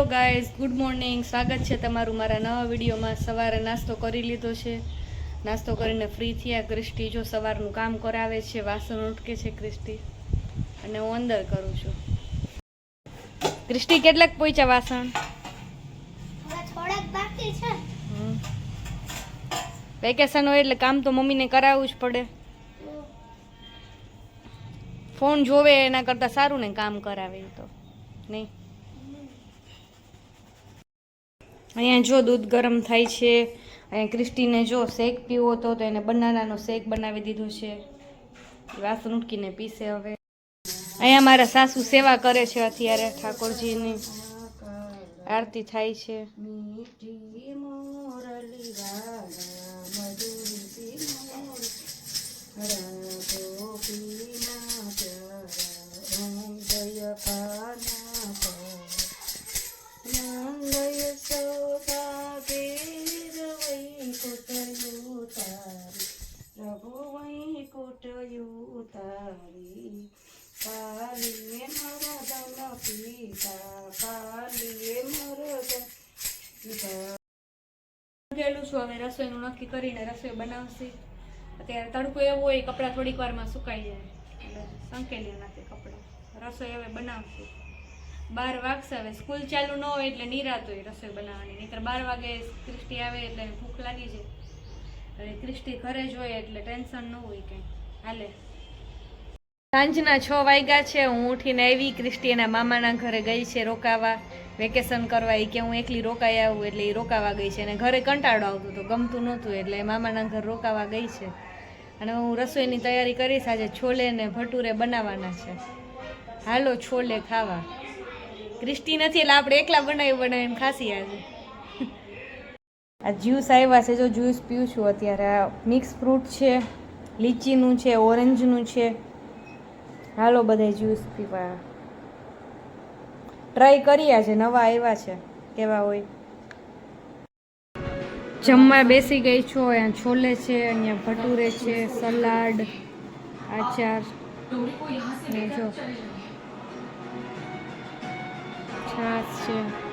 Hello guys good morning સ્વાગત છે તમારું મારા નવા વિડીયોમાં. સવારે નાસ્તો કરી લીધો છે. નાસ્તો કરીને ફ્રી થયા. ક્રિસ્ટી જો સવારનું કામ કરાવે છે વાસણ ઉટકે છે ક્રિસ્ટી. અને હું અંદર કરું છું. ક્રિસ્ટી કેટલાક પહોંચ્યા વાસણ? વેકેશન હોય એટલે કામ તો મમ્મીને કરાવવું જ પડે. ફોન જોવે એના કરતાં સારું ને કામ કરાવે તો. નહીં? અહીંયા જો દૂધ ગરમ થાય છે, અહીંયા ક્રિસ્ટીને જો શેક પીવો હતો તો એને બનાનાનો શેક બનાવી દીધો છે. વાસણ ઉટકીને પીશે હવે. અહીંયા મારા સાસુ સેવા કરે છે અત્યારે ઠાકોરજીની. આરતી થાય છે. ગયેલું છું હવે રસોઈનું નક્કી કરીને રસોઈ બનાવશે. અત્યારે તડકો એવો હોય, કપડાં થોડીક વારમાં સુકાઈ જાય. એટલે સંકેલી નાખે કપડાં. રસોઈ હવે બનાવશું. બાર વાગશે હવે. સ્કૂલ ચાલુ ન હોય એટલે નિરાત હોય રસોઈ બનાવવાની. નહીતર બાર વાગે ક્રિસ્ટી આવે એટલે ભૂખ લાગી જાય. અને ક્રિસ્ટી ઘરે જ હોય એટલે ટેન્શન ન હોય કંઈ. હાલે. સાંજના છ વાગ્યા છે, હું ઉઠીને આવી, ક્રિસ્ટી એના મામાના ઘરે ગઈ છે રોકાવા. વેકેશન કરવા એ કે હું એકલી રોકાઈ આવું એટલે એ રોકાવા ગઈ છે. અને ઘરે કંટાળો આવતો હતો ગમતું નહોતું એટલે મામાના ઘર રોકાવા ગઈ છે. અને હું રસોઈની તૈયારી કરીશ. આજે છોલે ને ભટુરે બનાવવાના છે. હાલો છોલે ખાવા. ક્રિસ્ટી નથી એટલે આપણે એકલા બનાવી બનાવીને ખાસી આજે. આ જ્યુસ આવ્યા છે. જો જ્યુસ પીઉં છું અત્યારે. મિક્સ ફ્રૂટ છે, લીચીનું છે, ઓરેન્જનું છે. હાલો બધા જ્યુસ પીવા. ટ્રાય કર્યા છે નવા આવ્યા છે, કેવા હોય. જમવા બેસી ગઈ છું અહીંયા છોલે છે અહીંયા ભટુરે છે, સલાડ, આચાર. ને જો. છાશ છે.